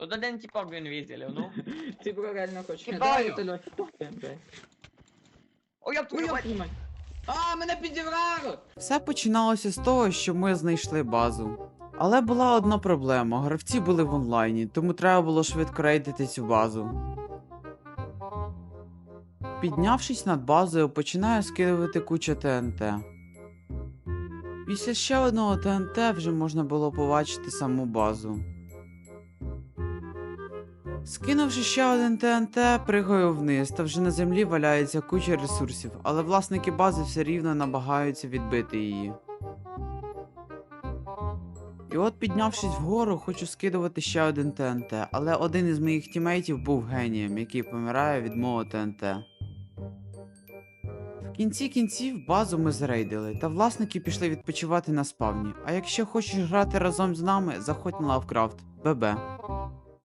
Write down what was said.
Тут один типок він візелів, ну. Ти бро реально хочеш. Кидаю. Давай, Віталій, кидаємо, блядь. О, я Ой, твою мать! А, мене підібрали! Все починалося з того, що ми знайшли базу. Але була одна проблема: гравці були в онлайні, тому треба було швидко рейдити цю базу. Піднявшись над базою, починаю скидувати кучу ТНТ. Після ще одного ТНТ вже можна було побачити саму базу. Скинувши ще один ТНТ, пригаю вниз, та вже на землі валяється куча ресурсів, але власники бази все рівно намагаються відбити її. І от піднявшись вгору, хочу скидувати ще один ТНТ, але один із моїх тімейтів був генієм, який помирає від мого ТНТ. В кінці кінців базу ми зрейдили, та власники пішли відпочивати на спавні. А якщо хочеш грати разом з нами, заходь на Лавкрафт. ББ.